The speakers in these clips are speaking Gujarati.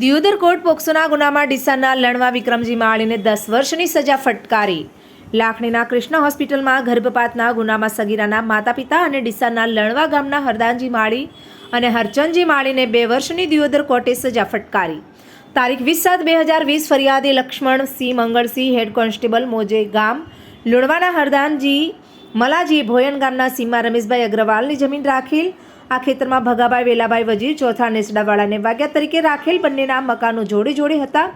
દિયોદર કોર્ટ પોક્સોના ગુનામાં ડીસાના લણવા વિક્રમજી માળીને દસ વર્ષની સજા ફટકારી. લાખણીના કૃષ્ણ હોસ્પિટલમાં ગર્ભપાતના ગુનામાં સગીરાના માતા પિતા અને ડીસાના લણવા ગામના હરદાનજી માળી અને હરચંદજી માળીને બે વર્ષની દિયોદર કોર્ટે સજા ફટકારી. તારીખ વીસ સાત બે હજાર વીસ ફરિયાદી લક્ષ્મણ સિંહ મંગળસિંહ હેડ કોન્સ્ટેબલ મોજે ગામ, લુણવાના હરદાનજી, મલાજી ભોયન ગામના સીમા રમેશભાઈ અગ્રવાલની જમીન રાખેલ આ ખેતરમાં ભગાભાઈ વેલાભાઈ વજીર, ચોથા નેસડાવાળાને વાગ્યા તરીકે રાખેલ બંનેના મકાનો જોડે જોડે હતા.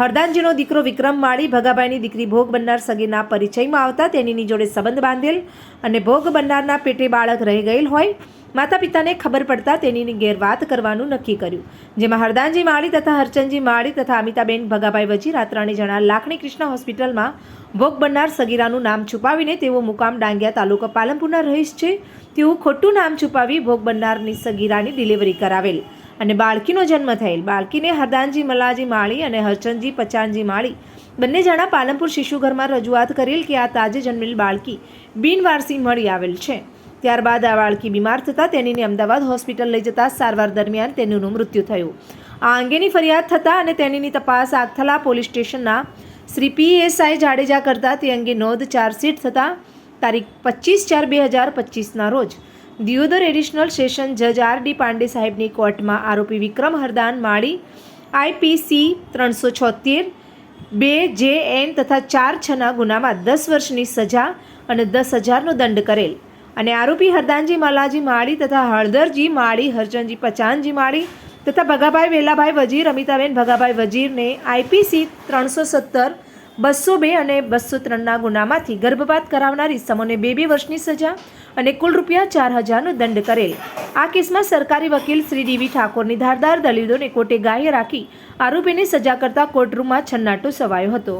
હરદાનજીનો દીકરો વિક્રમ માળી ભગાભાઈની દીકરી ભોગ બનનાર સગીરના પરિચયમાં આવતા તેનીની જોડે સંબંધ બાંધેલ અને ભોગ બનનારના પેટે બાળક રહી ગયેલ હોય. માતા પિતાને ખબર પડતા તેનીની ગેરવાત કરવાનું નક્કી કર્યું. જેમાં હરદાનજી માળી તથા હરચંદજી માળી તથા અમિતાબેન ભગાભાઈ વજી રાત્રાણી જણા લાખણી કૃષ્ણ હોસ્પિટલમાં ભોગ બનનાર સગીરાનું નામ છુપાવીને તેઓ મુકામ ડાંગિયા તાલુકા પાલનપુરના રહીશ છે. તેવું ખોટું નામ છુપાવી ભોગ બનનારની સગીરાની ડિલિવરી કરાવેલ અને બાળકીનો જન્મ થયેલ. બાળકીને હરદાનજી મલાજી માળી અને હરચંદજી પચાનજી માળી બંને જણા પાલનપુર શિશુઘરમાં રજૂઆત કરેલ કે આ તાજે જન્મેલ બાળકી બિનવારસી મળી આવેલ છે. ત્યારબાદ આ બાળકી બીમાર થતાં તેણીને અમદાવાદ હોસ્પિટલ લઈ જતા સારવાર દરમિયાન તેનું મૃત્યુ થયું. આ અંગેની ફરિયાદ થતાં અને તેણીની તપાસ આગથલા પોલીસ સ્ટેશનના શ્રી પીએસઆઈ જાડેજા કરતા તે અંગે નોંધ ચાર્જશીટ થતાં તારીખ પચીસ ચાર બે હજાર પચીસના રોજ દિયોદર એડિશનલ સેશન જજ આર ડી પાંડે સાહેબની કોર્ટમાં આરોપી વિક્રમ હરદાન માળી આઈપીસી ત્રણસો છોતેર બે જે એન તથા ચાર છના ગુનામાં દસ વર્ષની સજા અને દસ હજારનો દંડ કરેલ. અને આરોપી હરદાનજી માલાજી માળી તથા હળદરજી માળી, હરચંદજી પચાનજી માળી તથા ભગાભાઈ વેલાભાઈ વજીર, અમિતાબેન ભગાભાઈ વજીરને આઈપીસી ત્રણસો સત્તર, બસો બે અને બસો ત્રણના ગુનામાંથી ગર્ભપાત કરાવનાર ઇસમોને બે બે વર્ષની સજા અને કુલ રૂપિયા ચાર હજારનો દંડ કરેલ. આ કેસમાં સરકારી વકીલ શ્રી ડીવી ઠાકોરની ધારદાર દલીલોને કોર્ટે ગાય રાખી આરોપીને સજા કરતા કોર્ટરૂમમાં છન્નાટો સવાયો હતો.